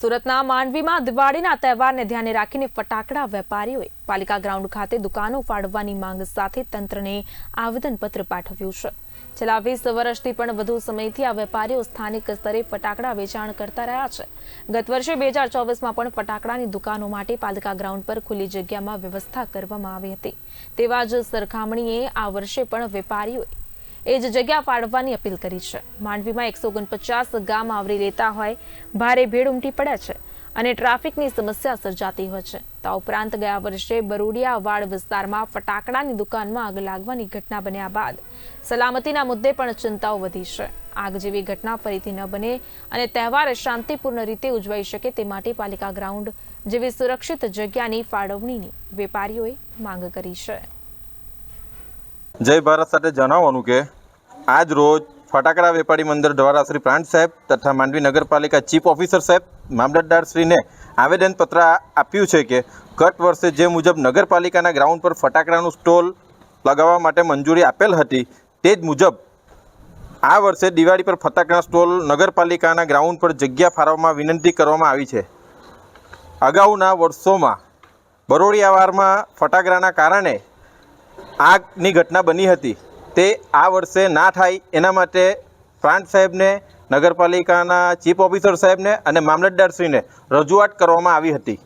સુરતના માંડવીમાં દિવાળીના તહેવારને ધ્યાને રાખીને ફટાકડા વેપારીઓએ પાલિકા ગ્રાઉન્ડ ખાતે દુકાનો ફાળવવાની માંગ સાથે તંત્રને આવેદનપત્ર પાઠવ્યું છે. છેલ્લા વીસ વર્ષથી પણ વધુ સમયથી આ વેપારીઓ સ્થાનિક સ્તરે ફટાકડા વેચાણ કરતા રહ્યા છે. ગત વર્ષે બે હજાર ચોવીસમાં પણ ફટાકડાની દુકાનો માટે પાલિકા ગ્રાઉન્ડ પર ખુલ્લી જગ્યામાં વ્યવસ્થા કરવામાં આવી હતી. તેવા જ સરખામણીએ આ વર્ષે પણ વેપારીઓએ એ જ જગ્યા ફાળવવાની અપીલ કરી છે. માંડવીમાં એકસો ઓગણપચાસ ગામ આવરી લેતા હોય, ભારે ભીડ ઉમટી પડે છે અને ટ્રાફિકની સમસ્યા સર્જાતી હોય છે. તો ઉપરાંત ગયા વર્ષે બરોડિયાવાડ વિસ્તારમાં ફટાકડાની દુકાનમાં આગ લાગવાની ઘટના બન્યા બાદ સલામતીના મુદ્દે પણ ચિંતાઓ વધી છે. આગ જેવી ઘટના ફરીથી ન બને અને તહેવાર શાંતિપૂર્ણ રીતે ઉજવાઈ શકે તે માટે પાલિકા ગ્રાઉન્ડ જેવી સુરક્ષિત જગ્યાની ફાળવણીની વેપારીઓએ માંગ કરી છે. જય ભારત સાથે જણાવવાનું કે આજ રોજ ફટાકડા વેપારી મંદિર દ્વારા શ્રી પ્રાંત સાહેબ તથા માંડવી નગરપાલિકા ચીફ ઓફિસર સાહેબ મામલતદારશ્રીને આવેદનપત્ર આપ્યું છે કે ગત વર્ષે જે મુજબ નગરપાલિકાના ગ્રાઉન્ડ પર ફટાકડાનું સ્ટોલ લગાવવા માટે મંજૂરી આપેલ હતી, તે જ મુજબ આ વર્ષે દિવાળી પર ફટાકડા સ્ટોલ નગરપાલિકાના ગ્રાઉન્ડ પર જગ્યા ફાળવવામાં વિનંતી કરવામાં આવી છે. અગાઉના વર્ષોમાં બરોડિયાવારમાં ફટાકડાના કારણે આગની ઘટના બની હતી. તે આ વર્ષે ના થાય. એના માટે પ્રાંત સાહેબને, નગરપાલિકાના ચીફ ઓફિસર સાહેબને અને મામલતદારશ્રીને રજૂઆત કરવામાં આવી હતી.